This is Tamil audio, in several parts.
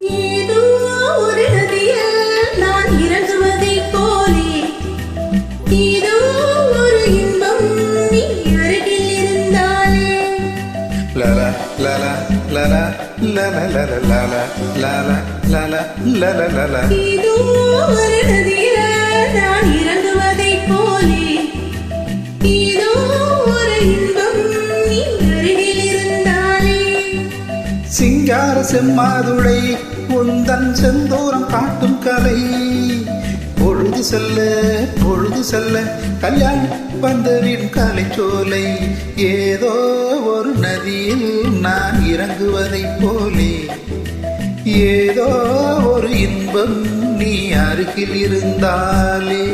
ஏதோ ஒரு நதியில் நான் இறங்குவதைப் செம்மாதுளை உந்தன் செந்தூரம் காட்டும் கலை. பொழுது செல்ல பொழுது செல்ல கல்யாணம் வந்தவின் கலைச்சோலை. ஏதோ ஒரு நதியில் நான் இறங்குவதைப் போலே. ஏதோ ஒரு இன்பம் நீ அருகில் இருந்தாலே.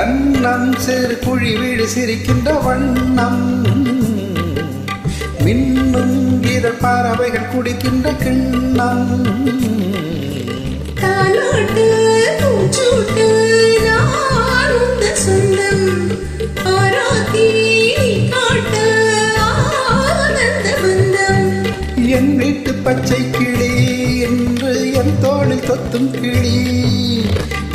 கண்ணம் சிறு குழி வீடு சிரிக்கின்ற வண்ணம். மின்னும் இதழ் பறவைகள் குடிக்கின்ற கிண்ணம். என் வீட்டு பச்சை கிளி என்று என் தோளில் தொத்தும் கிளி.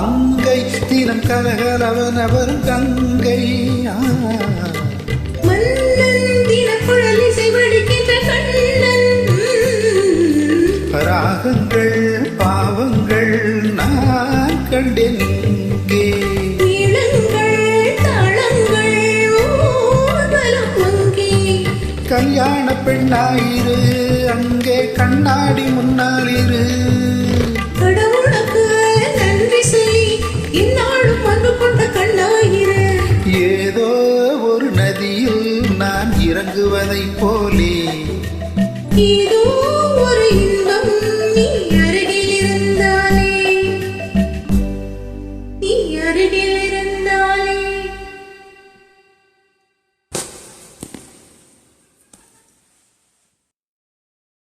மங்கை தினம் கலகலவன் அவர் கங்கை ராகங்கள் பாவங்கள் நான் கண்டேன் இங்கே கல்யாண பெண்ணாயிரு அங்கே கண்ணாடி முன்னாலிரு நதியில் நான் இறங்குவதைப் போலே. ஏதோ ஒரு இன்பம் நீ